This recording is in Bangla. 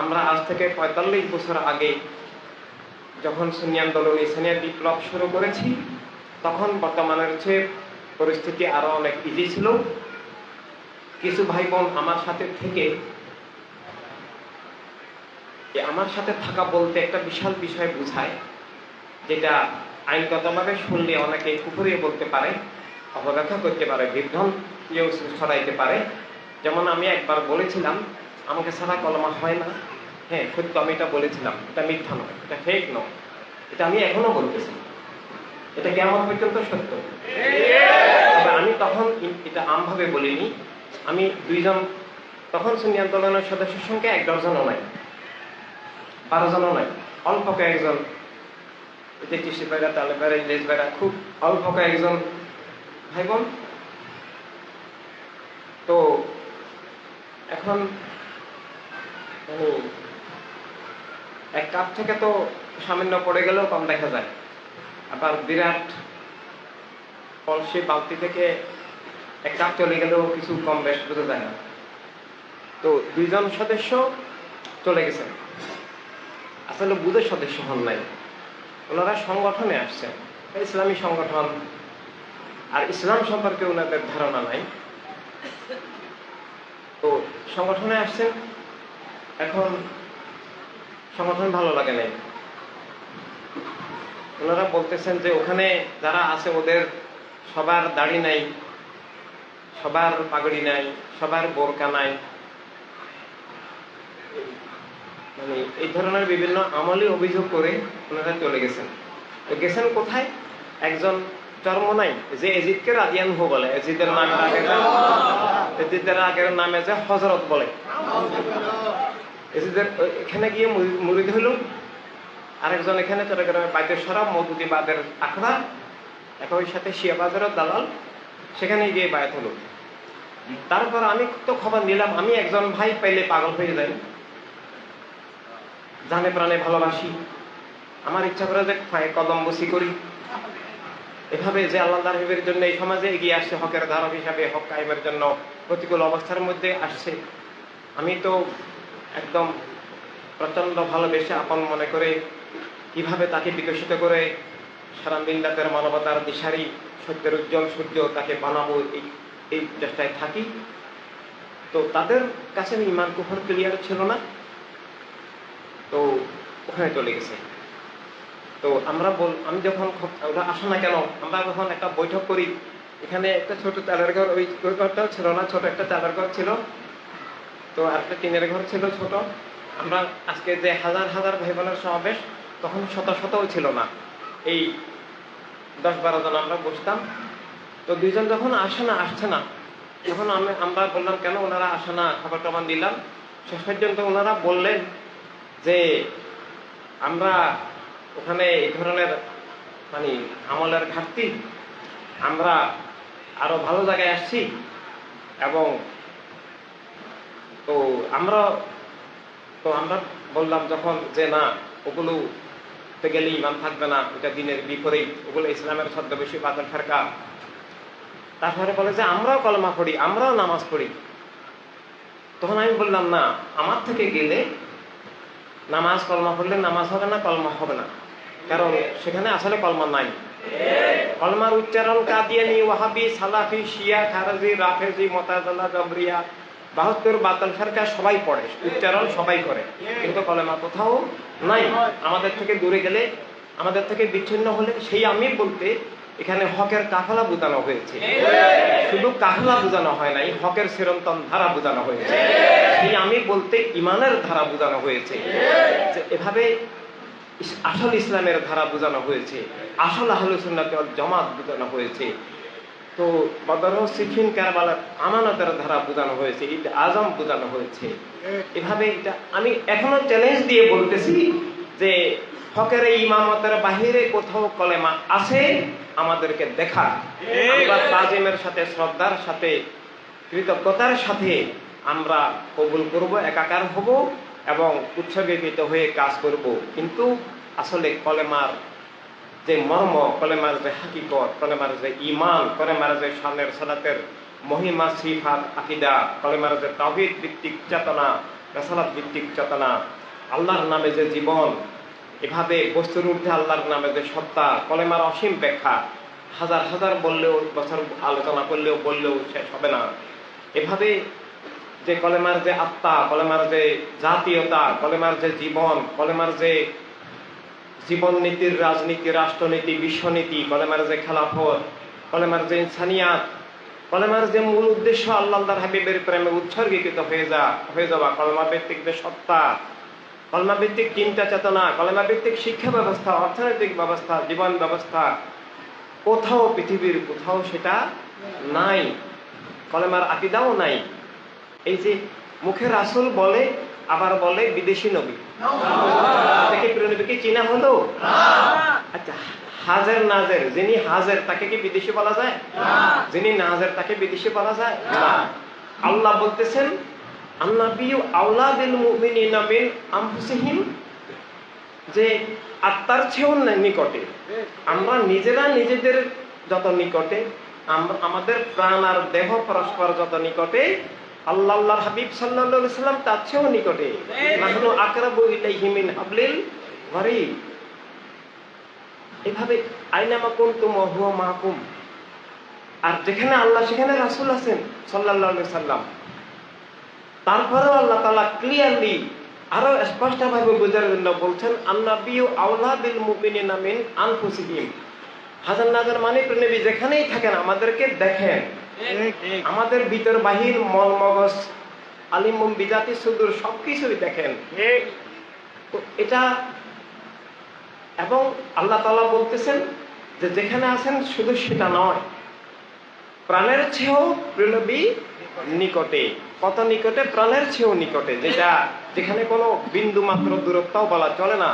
আমরা আজ থেকে পঁয়তাল্লিশ বছর আগে যখন সুন্নি আন্দোলন ইসলামিয়া বিপ্লব শুরু করেছি, তখন বর্তমানের চেয়ে পরিস্থিতি আরও অনেক ইজি ছিল। কিছু ভাই বোন আমার সাথে থেকে আমার সাথে থাকা বলতে একটা বিশাল বিষয় বোঝায়, যেটা আইনগতভাবে শুনলে অনেকে কুপুরিয়ে বলতে পারে অপব্যাখ্যা করতে পারে, বিভ্রান্তিও ছড়াইতে পারে। যেমন আমি একবার বলেছিলাম আমাকে ছাড়া কলমা হয় না। হ্যাঁ সত্য আমি এটা বলেছিলাম, এটা মিথ্যা নয়, এটা ফেক নয়। এটা আমি এখনও বলতেছি। এটা কেমন পর্যন্ত সত্য? তবে আমি তখন এটা আমভাবে বলিনি। আমি দুইজন, তখন সুন্নি আন্দোলনের সদস্যের সংখ্যা এক ডজনও নাই, বারো জনও নাই, অল্প কয়েকজন। এতে কৃষি বেড়া তালে বেড়া ইংরেজ বেড়া খুব অল্প কয়েকজন ভাই বোন। তো এখন এক কাপ থেকে তো সামান্য পড়ে গেলেও কম দেখা যায়। আবার বিরাট কলসি বালতি থেকে এক কাপ চলে গেলেও কিছু কম বেশ বোঝা যায় না। তো দুইজন সদস্য চলে গেছেন। আসলে বুধের সদস্য হন নাই। ওনারা সংগঠনে আসছেন। ইসলামী সংগঠন। আর ইসলাম সম্পর্কে ওনাদের ধারণা নাই। তো সংগঠনে আসছেন এখন সংগঠন ভালো লাগে নাই। ওনারা বলতেছেন যে ওখানে যারা আছে ওদের সবার দাড়ি নাই, সবার পাগড়ি নাই, সবার বোরকা নাই। মানে এই ধরনের বিভিন্ন আমলি অভিযোগ করে ওনারা চলে গেছেন। তো গেছেন কোথায়? একজন চর্ম নাই, যে এজিদকে রাজিয়ান হু বলে, এজিদের যে- এজিদের আগের নামে যে হজরত বলে। এজিদের ওই- এখানে গিয়ে মুরি- মুরিদ হইল আরেকজন এখানে চট্টগ্রামে বাইতের সরাব মধুদিবাদের আখড়া একই সাথে শিয়াবাজারের দালাল। সেখানে গিয়ে বায়াত হলো। তারপর আমি তো খবর নিলাম, আমি একজন ভাই পাইলে পাগল হয়ে যাই। জানে প্রাণে ভালোবাসি। আমার ইচ্ছা করে যে কদম বসি করি। এভাবে যে আল্লাহ হাবিবের জন্য এই সমাজে এগিয়ে আসছে, হকের ধারক হিসাবে হক কায়েমের জন্য প্রতিকূল অবস্থার মধ্যে আসছে। আমি তো একদম প্রচণ্ড ভালোবেসে আপন মনে করে কীভাবে তাকে বিকশিত করে সারা মিল্লাতের মানবতার দিশারি, সত্যের উজ্জ্বল সূর্য তাকে বানাবো এই এই চেষ্টায় থাকি। তো তাদের কাছে ইমান কুফর ক্লিয়ার ছিল না। তো ওখানে চলে গেছে। তো আমরা বল, আমি যখন ওরা আসে না কেন, আমরা যখন একটা বৈঠক করি, এখানে একটা ছোট চালের ঘর, ওই ঘরটাও ছিল না, ছোট একটা চালের ঘর ছিল। তো একটা টিনের ঘর ছিল ছোট। আমরা আজকে যে হাজার হাজার ভাই বোনের সমাবেশ, তখন শত শতও ছিল না। এই দশ বারো জন আমরা বসতাম। তো দুইজন যখন আসে না, আসছে না, তখন আমি, আমরা বললাম, কেন ওনারা আসে না? খাবার টাবার দিলাম। শেষ পর্যন্ত ওনারা বললেন যে, আমরা ওখানে এই ধরনের মানে আমলের ঘাটতি, আমরা আরও ভালো জায়গায় আসছি এবং তো আমরা তো আমরা বললাম যখন যে না, ওগুলো গেলে ইমান থাকবে না, এটা দিনের বিপরীত, ওগুলো ইসলামের ছদ্মবেশী বাদল ফেরকা। তারপরে বলে যে আমরাও কলমা পড়ি, আমরাও নামাজ পড়ি। তখন আমি বললাম, না, আমার থেকে গেলে নামাজ কলমা পড়লে নামাজ হবে না, কলমা হবে না। কারণ সেখানে আসলে কলমা নাই। কলমার উচ্চারণ কাদিয়ানি, ওয়াহাবি, সালাফি, শিয়া, খারাজি, রাফেজি, মতাজালা, জবরিয়া বাহাত্তর বাতাল ফেরকা সবাই পড়ে, উচ্চারণ সবাই করে। কিন্তু কলেমা কোথাও নাই। আমাদের থেকে দূরে গেলে, আমাদের থেকে বিচ্ছিন্ন হলে সেই আমি বলতে, এখানে হকের কাফলা বোঝানো হয়েছে। শুধু কাফলা বোঝানো হয় নাই, হকের চিরন্তন ধারা বোঝানো হয়েছে। সেই আমি বলতে ইমানের ধারা বোঝানো হয়েছে। এভাবে আসল ইসলামের ধারা বোঝানো হয়েছে। আসল আহলুসুন্নাত জামাত বোঝানো হয়েছে। তো বদর সিফিন কারবালার আমানতের ধারা বোঝানো হয়েছে ঈদ আজম বোঝানো হয়েছে। এভাবে এটা আমি এখনও চ্যালেঞ্জ দিয়ে বলতেছি যে হকের ইমামতের বাহিরে কোথাও কলেমা আছে আমাদেরকে দেখা আমরা তাজিমের সাথে শ্রদ্ধার সাথে কৃতজ্ঞতার সাথে আমরা কবুল করব একাকার হব এবং উৎসর্গীকৃত হয়ে কাজ করব। কিন্তু আসলে কলেমার যে মর্ম কলেমার যে হাকিকত কলেমার যে ইমান কলেমার যে সামনের সালাতের মহিমা, সিফাত, আকিদা কলেমার যে তাহিদ ভিত্তিক চেতনা, রেসালাত ভিত্তিক চেতনা। আল্লাহর নামে যে জীবন, এভাবে বস্তুর ঊর্ধ্বে আল্লাহর নামে যে সত্তা কলেমার অসীম ব্যাখ্যা। হাজার হাজার বললেও, বছর আলোচনা করলেও, বললেও শেষ হবে না। এভাবে যে কলেমার যে আত্মা, কলেমার যে জাতীয়তা, কলেমার যে জীবন, কলেমার যে জীবন নীতির রাজনীতি, রাষ্ট্রনীতি, বিশ্বনীতি কলেমার যে খেলাফত কলেমার যে ইনসানিয়াত কলেমার যে মূল উদ্দেশ্য আল্লাহ হাবিবের প্রেমে উৎসর্গীকৃত হয়ে যা, হয়ে যাওয়া কলেমা ভিত্তিক যে সত্তা কলমা ভিত্তিক চিন্তা চেতনা কলেমা ভিত্তিক শিক্ষা ব্যবস্থা, অর্থনৈতিক ব্যবস্থা, জীবন ব্যবস্থা, কোথাও পৃথিবীর কোথাও সেটা নাই, কলেমার আকিদাও নাই। এই যে মুখে রাসুল বলে আবার বলে বিদেশি নবী। তাকে প্রিয় নবীকে চিনা হলো আচ্ছা হাজের নাজের, যিনি হাজের, তাকে কি বিদেশি বলা যায়? যিনি নাজের, তাকে বিদেশি বলা যায়? আল্লাহ বলতেছেন আনফুসিহিম যে আত্মার চেয়েও নিকটে। আমরা নিজেরা নিজেদের যত নিকটে আমাদের প্রাণ আর দেহ পরস্পর যত নিকটে আল্লাহ আল্লাহর হাবিব সাল্লাল্লাহু সাল্লাম তার চেয়েও নিকটে। এভাবে আইনামা কুনতুম ওয়া হুয়া মাকুম। আর যেখানে আল্লাহ, সেখানে রাসূল আছেন আলাইহি সাল্লাম। তারপরেও আল্লাহ তালা ক্লিয়ারলি আরও স্পষ্টভাবে বোঝার জন্য বলছেন আন্নাবিউ আওলা বিল মুমিনিনা মিন আনফুসিহিম। হাজার নাজার মানে নবী যেখানেই থাকেন আমাদেরকে দেখেন। আমাদের ভিতর বাহির মন মগজ আলিমুম বিজাতি সুদূর সবকিছুই দেখেন। তো এটা এবং আল্লাহ তাআলা বলতেছেন যে যেখানে আছেন শুধু সেটা নয় প্রাণের চেয়েও প্রিয়নবী নিকটে। কত নিকটে? প্রাণের চেয়েও নিকটে যেটা যেখানে কোনো বিন্দু মাত্র দূরত্বও বলা চলে না।